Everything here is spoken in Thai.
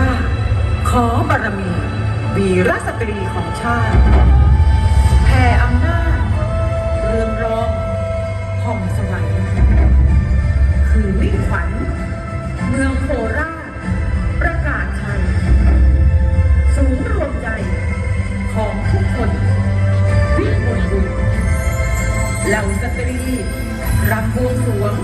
า ขอบารมี วีรสตรีของชาติแผ่อำนาจเรืองรองผ่องสวัยคือมิ่งขวัญ เมืองโคราช ประกาศชัย สูงรวมใจของทุกคนวิมลบุญเหล่าสตรีรำบวงสรวง